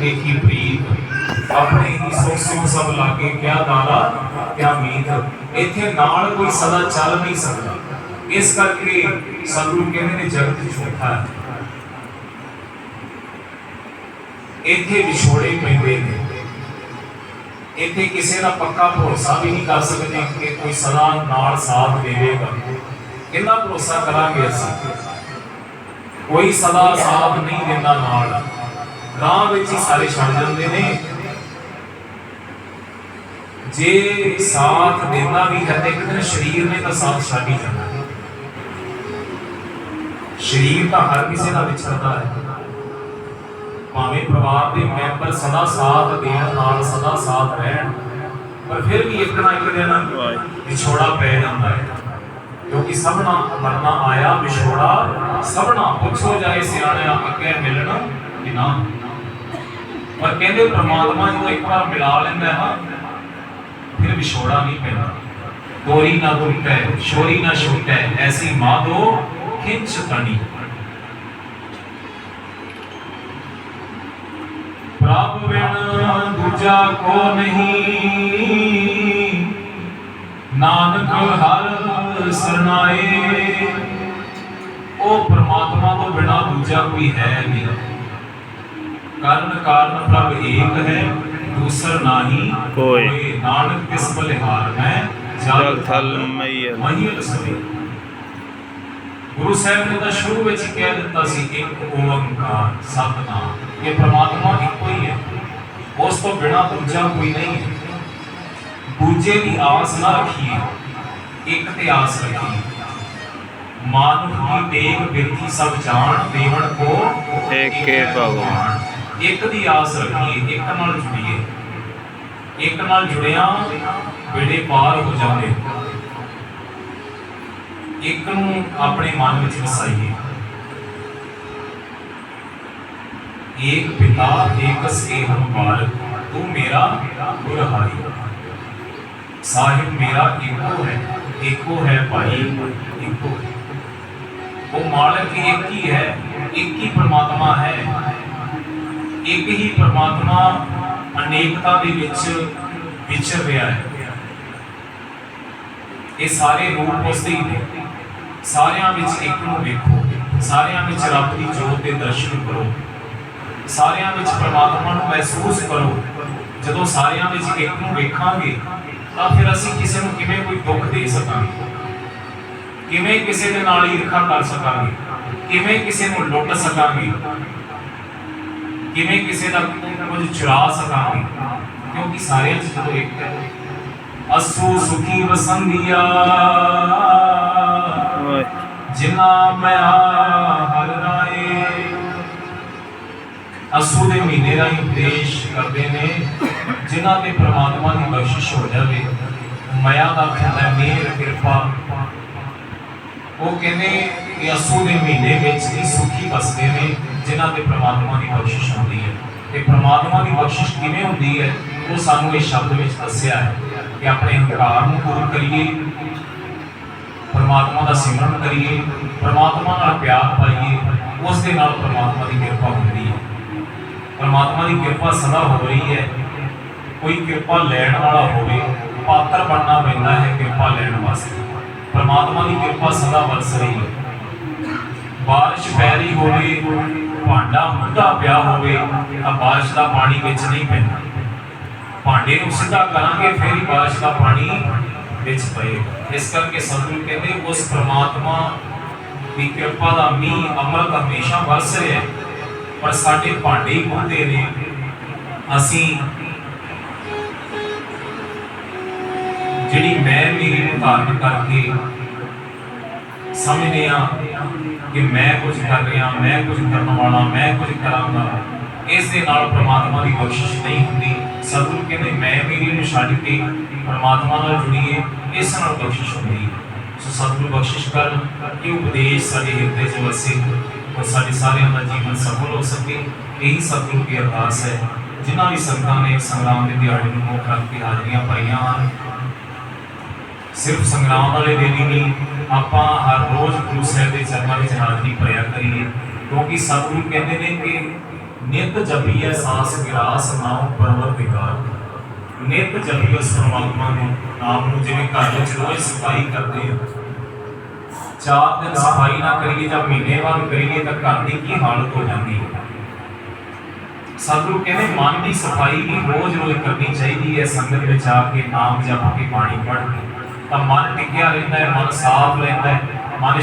ਦੇਖੀ ਪ੍ਰੀਤ। ਆਪਣੇ ਹੀ ਸੁਖ ਸਭ ਲਾਗੇ ਕਿਆ ਦਾਦਾ ਕਿਆ ਮੀਤ। ਇੱਥੇ ਨਾਲ ਕੋਈ ਸਦਾ ਚੱਲ ਨਹੀਂ ਸਕਦਾ। ਇਸ ਕਰਕੇ ਸਤਿਗੁਰੂ ਕਹਿੰਦੇ ਨੇ, ਜਗਤ ਝੂਠਾ ਹੈ। ਇੱਥੇ ਵਿਛੋੜੇ ਪੈਂਦੇ ਨੇ। ਇੱਥੇ ਕਿਸੇ ਦਾ ਪੱਕਾ ਭਰੋਸਾ ਵੀ ਨਹੀਂ ਕਰ ਸਕਦੇ ਕਿ ਕੋਈ ਸਦਾ ਨਾਲ ਸਾਥ ਦੇਵੇਗਾ। ਕਿੰਨਾ ਭਰੋਸਾ ਕਰਾਂਗੇ ਅਸੀਂ? ਕੋਈ ਸਦਾ ਸਾਥ ਨਹੀਂ ਦਿੰਦਾ ਨਾਲ। ਰਾਹ ਵਿੱਚ ਹੀ ਸਾਰੇ ਛੱਡ ਜਾਂਦੇ ਨੇ। ਜੇ ਸਾਥ ਦੇਣਾ ਵੀ ਹੈ ਤੇ ਇੱਕ ਸਰੀਰ ਨੇ ਤਾਂ ਸਾਥ ਛੱਡ ਹੀ ਜਾਣਾ। ਸਰੀਰ ਤਾਂ ਹਰ ਕਿਸੇ ਦਾ ਵਿਛੜਦਾ ਹੈ। ਭਾਵੇਂ ਪਰਿਵਾਰ ਦੇ ਮੈਂਬਰ ਸਦਾ ਸਾਥ ਦੇਣ, ਨਾਲ ਸਦਾ ਸਾਥ ਰਹਿਣ, ਪਰ ਫਿਰ ਵੀ ਇੱਕ ਨਾ ਇੱਕ ਦਿਨ ਵਿਛੋੜਾ ਪੈ ਜਾਂਦਾ ਹੈ। ਕਿਉਂਕਿ ਸਭਨਾ ਮਰਨਾ ਆਇਆ, ਵਿਛੋੜਾ ਸਭਨਾ ਪੁੱਛੋ ਜਾਏ ਸਿਆਣਿਆ ਅੱਗੇ ਮਿਲਣ, ਕਿ ਨਾ। ਪਰ ਕਹਿੰਦੇ ਪ੍ਰਮਾਤਮਾ ਜਦੋਂ ਇੱਕ ਵਾਰ ਮਿਲਾ ਲੈਂਦਾ ਹੈ, ਫਿਰ ਵਿਛੋੜਾ ਨਹੀਂ ਪੈਂਦਾ। ਤੋਰੀ ਨਾ ਟੁੱਟੈ ਸ਼ੋਰੀ ਨਾ ਛੁੱਟੈ, ਐਸੀ ਮਾਧੋ ਖਿੰਚ ਤਣੀ ਪ੍ਰਭ ਬਿਨ ਦੂਜਾ ਕੋ ਨਹੀਂ, ਨਾਨਕ ਹਰ ਸਰਨਾਏ। ਉਹ ਪ੍ਰਮਾਤਮਾ ਤੋਂ ਬਿਨਾ ਦੂਜਾ ਕੋਈ ਹੈ ਨਹੀਂ। ਕਰਨ ਕਾਰਨ ਪ੍ਰਭ ਏਕ ਹੈ ਦੂਸਰ ਨਾਹੀ। ਕੋਈ। ਨਾਨਕ ਕਿਸ ਬਲਿਹਾਰ ਮੈਂ ਜਲ ਥਲ ਮਈਲ ਮਹੀਲ ਸਭੇ ਗੁਰੂ ਸਾਹਿਬ ਨੇ ਤਾਂ ਸ਼ੁਰੂ ਵਿੱਚ ਹੀ ਕਹਿ ਦਿੱਤਾ ਸੀ ਇੱਕ ਓੰਕਾਰ ਸਤਨਾਮ। ਇਹ ਪ੍ਰਮਾਤਮਾ ਇੱਕੋ ਹੀ ਹੈ। ਉਸ ਤੋਂ ਬਿਨਾ ਦੂਜਾ ਕੋਈ ਨਹੀਂ ਹੈ। ਦੂਜੇ ਦੀ ਆਸ ਨਾ ਰੱਖੀਏ ਇੱਕ ਤੇ ਆਸ ਰੱਖੀਏ। ਮਾਨੁਖ ਦੇਖ ਬਿਰਤੀ ਸਭ ਜਾਣ ਦੇਵਨ ਕੋ ਏਕੇ ਭਗਵਾਨ। ਇੱਕ ਦੀ ਆਸ ਰੱਖੀਏ, ਇੱਕ ਨਾਲ ਜੁੜੀਏ। ਇੱਕ ਨਾਲ ਜੁੜਿਆ ਬੇੜੇ ਪਾਰ ਹੋ ਜਾਂਦੇ। ਇੱਕ ਨੂੰ ਆਪਣੇ ਮਨ ਵਿੱਚ ਵਸਾਈਏ। ਏਕ ਪਿਤਾ, ਏਕ ਸੇਹਮ ਬਾਲਕ ਤੂੰ ਮੇਰਾ ਗੁਰਹਾਰੀ। ਸਾਹਿਬ, ਮੇਰਾ ਇੱਕੋ ਹੈ ਇੱਕੋ ਹੈ ਭਾਈ, ਇੱਕੋ ਉਹ ਮਾਲਕ ਇੱਕ ਹੀ ਹੈ, ਇੱਕ ਹੀ ਪ੍ਰਮਾਤਮਾ ਹੈ। ਇੱਕ ਹੀ ਪ੍ਰਮਾਤਮਾ ਅਨੇਕਤਾ ਦੇ ਵਿੱਚ ਵਿਚਰ ਰਿਹਾ ਹੈ। ਇਹ ਸਾਰੇ ਰੂਪ ਉਸਦੇ ਹੀ ਨੇ। ਸਾਰਿਆਂ ਵਿੱਚ ਇੱਕ ਨੂੰ ਵੇਖੋ। ਸਾਰਿਆਂ ਵਿੱਚ ਰੱਬ ਦੀ ਜੋਤ ਦੇ ਦਰਸ਼ਨ ਕਰੋ। ਸਾਰਿਆਂ ਵਿੱਚ ਪ੍ਰਮਾਤਮਾ ਨੂੰ ਮਹਿਸੂਸ ਕਰੋ। ਜਦੋਂ ਸਾਰਿਆਂ ਵਿੱਚ ਇੱਕ ਨੂੰ ਵੇਖਾਂਗੇ, ਤਾਂ ਫਿਰ ਅਸੀਂ ਕਿਸੇ ਨੂੰ ਕਿਵੇਂ ਕੋਈ ਦੁੱਖ ਦੇ ਸਕਾਂਗੇ? ਕਿਵੇਂ ਕਿਸੇ ਦੇ ਨਾਲ ਈਰਖਾ ਕਰ ਸਕਾਂਗੇ? ਕਿਵੇਂ ਕਿਸੇ ਨੂੰ ਲੁੱਟ ਸਕਾਂਗੇ? ਕਿਵੇਂ ਕਿਸੇ ਦਾ ਕੁਝ ਚੁਰਾ ਸਕਾਂਗੇ ਕਿਉਂਕਿ ਸਾਰਿਆਂ 'ਚ ਜਦੋਂ ਇੱਕ ਹੈ। ਅਸੂ ਸੁਖੀ ਵਸੰਦੀਆ ਜਿਨਾ ਮੈਂ ਹਰ ਰਾਏ। ਅਸੂ ਦੇ ਮਹੀਨੇ ਦਾ ਉਪਦੇਸ਼ ਕਰਦੇ ਨੇ। ਜਿਨ੍ਹਾਂ ਤੇ ਪ੍ਰਮਾਤਮਾ ਦੀ ਬਖਸ਼ਿਸ਼ ਹੋ ਜਾਵੇ। ਮਾਇਆ ਦਾ ਖੰਡਾ ਮੇਰ, ਕਿਰਪਾ। ਉਹ ਕਹਿੰਦੇ ਕਿ ਅਸੂ ਦੇ ਮਹੀਨੇ ਵਿੱਚ ਹੀ ਸੁਖੀ ਵਸਦੇ ਨੇ ਜਿਨ੍ਹਾਂ ਤੇ ਪ੍ਰਮਾਤਮਾ ਦੀ ਬਖਸ਼ਿਸ਼ ਹੁੰਦੀ ਹੈ। ਤੇ ਪ੍ਰਮਾਤਮਾ ਦੀ ਬਖਸ਼ਿਸ਼ ਕਿਵੇਂ ਹੁੰਦੀ ਹੈ? ਉਹ ਸਾਨੂੰ ਇਸ ਸ਼ਬਦ ਵਿੱਚ ਦੱਸਿਆ ਹੈ ਕਿ ਆਪਣੇ ਹੰਕਾਰ ਨੂੰ ਦੂਰ ਕਰੀਏ, ਪਰਮਾਤਮਾ ਦਾ ਸਿਮਰਨ ਕਰੀਏ, ਪਰਮਾਤਮਾ ਨਾਲ ਪਿਆਰ ਪਾਈਏ, ਉਸ ਦੇ ਨਾਲ ਪਰਮਾਤਮਾ ਦੀ ਕਿਰਪਾ ਹੁੰਦੀ ਹੈ। ਪਰਮਾਤਮਾ ਦੀ ਕਿਰਪਾ ਸਦਾ ਹੋ ਰਹੀ ਹੈ। ਕੋਈ ਕਿਰਪਾ ਲੈਣ ਵਾਲਾ ਹੋਵੇ, ਪਾਤਰ ਬਣਨਾ ਪੈਂਦਾ ਹੈ ਕਿਰਪਾ ਲੈਣ ਵਾਸਤੇ। ਪਰਮਾਤਮਾ ਦੀ ਕਿਰਪਾ ਸਦਾ ਵਰਸ ਰਹੀ ਹੈ। ਬਾਰਿਸ਼ ਪੈ ਰਹੀ ਹੋਵੇ, ਭਾਂਡਾ ਮੁੱਦਾ ਪਿਆ ਹੋਵੇ, ਤਾਂ ਬਾਰਿਸ਼ ਦਾ ਪਾਣੀ ਵਿੱਚ ਨਹੀਂ ਪੈਂਦਾ। ਭਾਂਡੇ ਨੂੰ ਸਿੱਧਾ ਕਰਾਂਗੇ, ਫਿਰ ਹੀ ਬਾਰਿਸ਼ ਦਾ ਪਾਣੀ ਵਿੱਚ ਪਏ ਇਸ ਕਰਕੇ ਸਤਿਗੁਰੂ ਕਹਿੰਦੇ, ਉਸ ਪ੍ਰਮਾਤਮਾ ਦੀ ਕਿਰਪਾ ਦਾ ਮੀਂਹ ਅਮਰਤ ਹਮੇਸ਼ਾ ਵਰਸ ਰਿਹਾ ਪਰ ਸਾਡੇ ਭਾਂਡੇ ਹੀ ਨੇ। ਅਸੀਂ ਜਿਹੜੀ ਮੈਂ ਮੇਰੀ ਨੂੰ ਧਾਰਨ ਕਰਕੇ ਸਮਝਦੇ ਆ ਕਿ ਮੈਂ ਕੁਝ ਕਰ ਰਿਹਾ, ਮੈਂ ਕੁਝ ਕਰਨ ਵਾਲਾ, ਮੈਂ ਕੁਝ ਕਰਾਂਗਾ, ਇਸ ਦੇ ਨਾਲ ਪ੍ਰਮਾਤਮਾ ਦੀ ਬਖਸ਼ਿਸ਼ ਨਹੀਂ ਹੁੰਦੀ। ਸਤਿਗੁਰੂ ਕਹਿੰਦੇ, ਮੈਂ ਮੇਰੀ ਨੂੰ ਛੱਡ ਕੇ ਪ੍ਰਮਾਤਮਾ ਨਾਲ ਜੁੜੀਏ, ਇਸ ਨਾਲ ਬਖਸ਼ਿਸ਼ ਹੁੰਦੀ ਹੈ। ਸੋ ਸਤਿਗੁਰੂ ਬਖਸ਼ਿਸ਼ ਕਰਨ ਕਿ ਉਪਦੇਸ਼ ਸਾਡੇ ਹਿਰਦੇ 'ਚ ਵਸੇ ਔਰ ਸਾਡੇ ਸਾਰਿਆਂ ਦਾ ਜੀਵਨ ਸਫਲ ਹੋ ਸਕੇ। ਇਹੀ ਸਤਿਗੁਰੂ ਦੀ ਅਰਦਾਸ ਹੈ। ਜਿਨ੍ਹਾਂ ਵੀ ਸੰਗਤਾਂ ਨੇ ਸੰਗਰਾਮ ਦੇ ਦਿਹਾੜੇ ਨੂੰ ਮੁੱਖ ਰੱਖ ਕੇ ਹਾਜ਼ਰੀਆਂ ਭਰੀਆਂ ਹਨ ਸਿਰਫ ਸੰਗਰਾਮ ਵਾਲੇ ਦਿਨ ਹੀ ਨਹੀਂ ਆਪਾਂ ਹਰ ਰੋਜ਼ ਗੁਰੂ ਸਾਹਿਬ ਦੇ ਚਰਨਾਂ ਵਿੱਚ ਹਾਜ਼ਰੀ ਭਰਿਆ ਕਰੀਏ। ਕਿਉਂਕਿ ਸਤਿਗੁਰੂ ਕਹਿੰਦੇ ਨੇ ਕਿ ਨਿਤ ਜਪੀਐ ਸਾਸ ਗਿਰਾਸ, ਨਾਮ ਪਰਵਰਤਿਕਾਰ ਨਿਤ ਜਪੀਐ ਉਸ ਪਰਮਾਤਮਾ ਨੂੰ ਨਾਮ ਨੂੰ ਜਿਵੇਂ ਘਰ ਵਿੱਚ ਰੋਜ਼ ਸਫ਼ਾਈ ਕਰਦੇ ਹਾਂ ਚਾਰ ਦਿਨ ਸਫ਼ਾਈ ਨਾ ਕਰੀਏ ਜਾਂ ਮਹੀਨੇ ਬਾਅਦ ਕਰੀਏ ਤਾਂ ਘਰ ਦੀ ਕੀ ਹਾਲਤ ਹੋ ਜਾਂਦੀ ਹੈ? ਸਤਿਗੁਰੂ ਕਹਿੰਦੇ ਮਨ ਦੀ ਸਫ਼ਾਈ ਵੀ ਰੋਜ਼-ਰੋਜ਼ ਕਰਨੀ ਚਾਹੀਦੀ ਹੈ ਸੰਗਤ ਵਿੱਚ ਆ ਕੇ ਨਾਮ ਜਪ ਕੇ ਬਾਣੀ ਪੜ੍ਹ ਕੇ। ਤਾਂ ਮਨ ਟਿਕਿਆ ਰਹਿੰਦਾ ਹੈ ਮਨ ਸਾਫ਼ ਰਹਿੰਦਾ ਹੈ ਮਨ